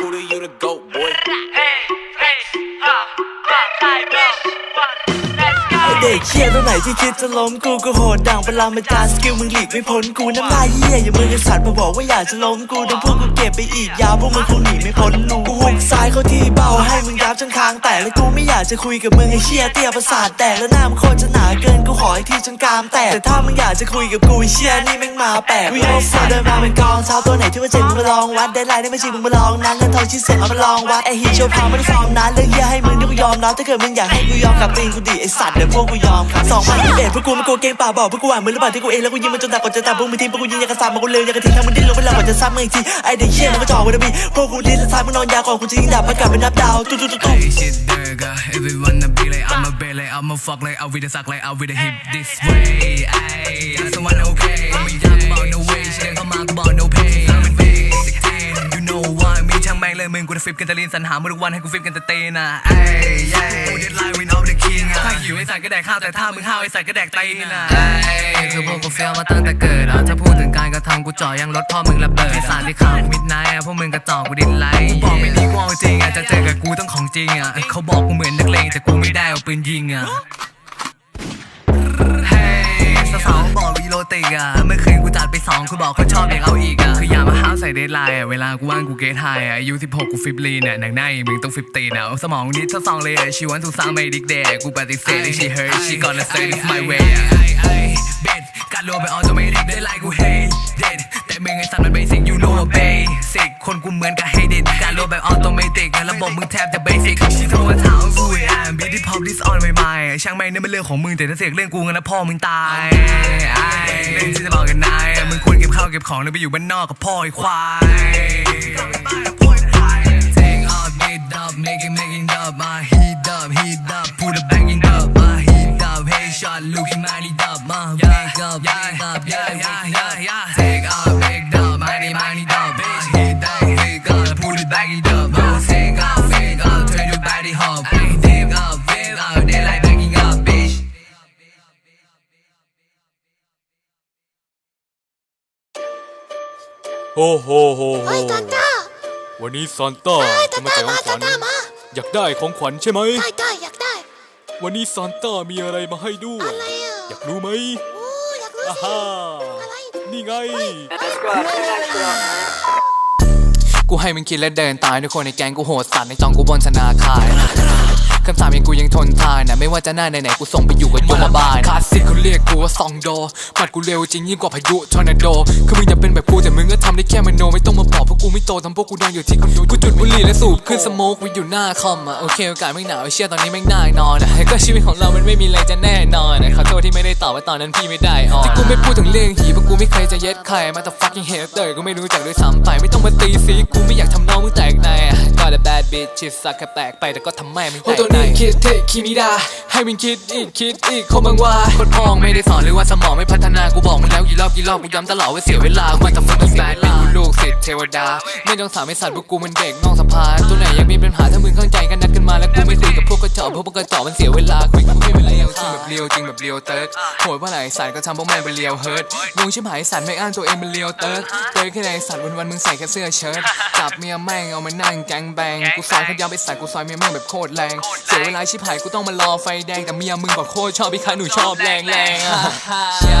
Who do you the goat, เด็กเชี่ยตัวไหนที่คิดจะล้มกูก็โหดดังเปลามาจาสกิลมึงหลีกไม่พ้นกูน้ำลายเยี่ยอย่ามึงไอสัตว์มาบอกว่าอยากจะล้มกูโดนพวกกูเก็บไปอีกยาวพวกมึงคงหนีไม่พ้นนูกูหุกซ้ายเข้าที่เบาให้มึงยับจนคางแตกแล้วกูไม่อยากจะคุยกับมึงไอเชี่ยเตี้ยประสาทแตกแล้วหน้ามึงโคตรจะหนาเกินกูขออีกทีจนกรามแตกแต่ถ้ามึงอยากจะคุยกับกูไอเชี่ยนี่แม่งมาแปลกกูยังเสือเดินมาเป็นกองเท้าตัวไหนที่ว่าเจ๋งมึงมาลองวัดได้ไลน์ได้ไม่จริงมึงมาลองนั้นเงินทองชิ้นเสร็จเอามาลองวัดไอฮีโชว์พาวม่ได้ฟอร์มนั้นเรื่องเหี้ยให้มึง ที่กูยอมรับถ้าเกิดมึงอยากให้กูยอมกับตีนกูดิไอสัตว์เดี๋ยวพวกกูยอมครับสองพันเอ็ดพวกกูมันกูเกงป่าบอกพวกกูหวานมือหรือเปล่าที่กูเองแล้วกูยิงมันจนตาก่อนจะตายพวกมึงทิ้งพวกกูยิงอยากกระซับมากูเร็วอยากกระทิ้งทำมึงดิ้นลงไปแล้วก่อนจะซ้ำมึงอีกทีไอเด็กเชี่ยมันก็จ่อวันนี้พวกกูดิ้นแล้วท้ายมึงนอนยาก่อนกูจะยิงดาบมากลับเป็นนับดาวตุ๊ตุ๊ตุ๊ตุ๊ Hey, shit, nigga. Everyone a be like, I'm a be like, I'm a fuck like, I'll be the suck like, I'll be the hip this way. Ayy, that's the one okay. Me talk about no way, she didn't come out about. เลยมึงกูจะฟิปกันจะลีนสรรหามาทุกวันให้กูฟิปกันจะเตนอะเอ้ยเย้กูเด็ดไลน์วินออฟเดอะคิงอะถ้าหิวไอ้สัตว์ก็แดกข้าวแต่ถ้ามึงห้าวไอ้สัตว์ก็แดกตีนอะเอ้ยคือพวกกูเฟี้ยวมาตั้งแต่เกิดอะถ้าพูดถึงการกระทำกูจ่อยังรถพ่อมึงระเบิดไอ้สารที่ข่าวมิดไนท์อะพวกมึงกระจอกกูดินไลท์กูบอกไม่ดีกูเอาจริงอะจะเจอกับกูต้องของจริงอะเขาบอกกูเหมือนนักเลงแต่กูไม่ได้เอาปืนยิงอะเฮ้ยสาวๆบอก วีโรติกอะเมื่อคืนกูจัดไปสองกูบอกเขาชอบอยากเอาอีกอะคืออย่ามาห้าวใส่เดทไลน์อะเวลากูว่างกูเกทไฮอะอายุ16กูฟิปลีนอะหนังหน้าอย่างมึงต้องฟิปตีนอะสมองนิดทดสองเลยอะ she want to สร้างไม่ดิกเดกูปฏิเสธ she heard she gonna say this my way อะไอ้เบ็ดการรวมไปออโตเมติกได้ไลน์กู hate it แต่มึงไอ้สัตว์มัน basic you know a basic คนกูเหมือนกับ hate it การรวมแบบออโตเมติกระบบมึงแทบจะ basic ชีโทรมาถามกู บีที่พอมดิสออนใหม่ๆช่างไม่เนี่มันเรื่องของมึงแต่ถ้าเสกเรื่องกูงั้นนะพ่อมึงตายไอ้เรื่องที่จะบอกกันนายมึงควรเก็บข้าวเก็บของแล้วไปอยู่บ้านนอกกับพ่อไอ้ควาย Take off, get up, make it, making up, I heat up, heat up, put a banging up, I heat up, headshot, looking mighty up, my wake up, wake up, yeah. โอ้โหโหโหเฮ้ยตาต้าวันนี้ซานต้าเฮ้ยจะตามาต้าแจกขมาองขวัญตาต้ามาอยากได้ของขวัญใช่ไหมได้ได้อยากได้ วันนี้ซานต้ามีอะไรมาให้ด้วยอะไรอะอยากรู้ไหมโอ้อยากรู้อ่าสิฮ่าอะไรนี่ไงกูให้มึงคิดและเดินตายทุกคนในแก๊งกูโหดสัตว์ในจองกูบนธนาคารคำสาปยังกูยังทนทานนะไม่ว่าจะหน้าไหนๆกูส่งไปอยู่กับโยมบาลคลาสสิ กเขาเรียกกูว่าซองโดปัดกูเร็วจริงยิ่งกว่าพายุทอร์นาโด คือมึงจะเป็นแบบกูแต่มึงก็ทำได้แค่มโนไม่ต้องมาบอกเพราะกูไม่โตทำพวกกูนอนอยู่ที่คอนโดกูจุดบุหรี่และสูบขึ้นสโมกไว้อยู่หน้าคอมอะโอเคโอกาสไม่หนาวไอ้เชี่ยตอนนี้แม่งน่านอนอะก็ชีวิตของเรามันไม่มีอะไรจะแน่นอนอะขอโทษที่ไม่ได้ตอบว่าตอนนั้นพี่ไม่ได้ออนที่กูไม่พูดถึงเรื่องหีเพราะกูไม่เคยจะเย็ดใครมาแต่ fucking hater กูไม่รู้จักด้วยซ้ำไปไม่ต้องมาตีซีกูไม่อยากทำน้องมึงแตกในอะ Got a bad bitch ชิสักแค่แปลกไปแต่ก็ทำแม่มึงแตกในคิดเทคิมิดาให้มึงคิดอีกคิดอีกคงบังว่าคนพองไม่ได้สอนเลยว่าสมองไม่พัฒนากูบอกมึงแล้วกี่รอบกี่รอบกูย้ำตลอดว่าเสียเวลามาจากฟังแบดเป็นกูลูกศิษย์เทวดา ไม่ต้องถามไอ้สัตว์พวกกูมันเด็กนอกสภาตัวไหนยังมีปัญหาถ้ามึงเข้าใจกันนะ นมาแล้วกูไม่คุยกับพวกกระจอกเพราะพวกกระจอกมันเสียเวลาคุยกับพวกไม่เป็นไรอย่างจริงแบบเลียวจริงแบบเลียวเติร์ดโหดว่าไหนสัตว์ก็ทำพวกแม่งเป็นเลียวเฮิร์ตงงชิบหายสัตว์ไม่อ้างตัวเองเป็นเลียวเติร์ดเติร์ดแค่ไหนสัตว์วันวันๆมึงใส่แค่เสื้อเชิ้ตจับเมียแม่งเอามานั่งแกงแบงกูซอยเขายาวไปใส่กูซอยเมียแม่งแบบโคตรแรงเสียเวลาชิบหายกูต้องมารอไฟแดงแต่เมียมึงบอกโคตรชอบพี่คันหนูชอบแรงแรงๆอะใช่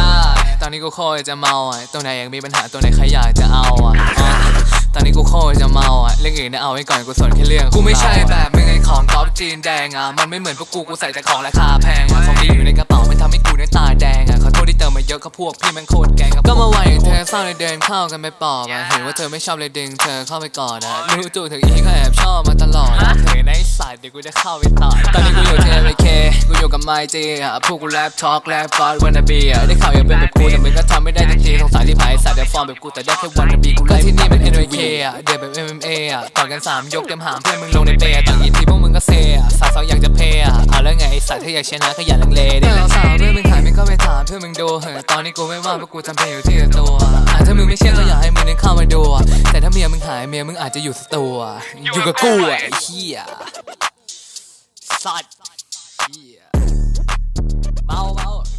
ตอนนี้กูโคตรจะเมาอะตัวไหนยังมีปัญหาตัวไหนใครอยากจะเอาอะอะตอนนี้กูโคตรจะเมาอะเรื่องอื่นนะเอาไว้ก่อนกูสนแค่เรื่องกูไม่ใช่แบบมึงไอ้ ของก๊อปจีนแดงอะมันไม่เหมือนพวกกูกูใส่แต่ของราคาแพงอะของดีอยู่ในกระเป๋ามันทำให้กูน้ำตาแดงอะขอโทษที่เติมมาเยอะก็พวกพี่แมันโคตรแกงอะก็มาไหวเธอเศร้าเลยเดินเข้ากันไปปอบอะเห็นว่าเธอไม่ชอบเลยดึงเธอเข้าไปกอดอะรู้จู่ถึงอีก็แอบชอบมาตลอดอะเธอในสายเดี๋ยวกูจะเข้าไปต่อตอนนี้กูอยู่ที่ MK กูอยู่กับไมจีอะพวกกูแรปทอล์กแรปฟอสวันนาบีอะได้ข่าวอยากเป็นแบบกูแต่มึงก็ทำไม่ได้ทันที อร์มแบบกูแต่ได้แค่วันนาบีกูไล่ที่นี่เป็น NYK อะเดี๋ยวแบบ MMA อะต่อกันสามยกเต็มหามเพื่อนมึงลงในเปย์ต่อยอีทีพวกมึงก็เซอะสาวสาวอยากจะเพย์อะเอาแล้วไงไอ้สัตว์ถ้าอยากชนะก็อย่าลังเลดิสาวเพื่อนมึงหายมึงก็ไปถามเพื่อนมึงดูเหอะตอนนี้กูไม่ว่างเพราะกูทำเพลงอยู่ที่ตัวอะถ้ามึงไม่เชื่อก็อยากให้มึงนึกเข้ามาดูอะแต่ถ้าเมียมึงหายเมียมึงอาจจะอยู่สตูอะอยู่กับกูอะไอ้เหี้ยสัตว์เหี้ยเมาเมา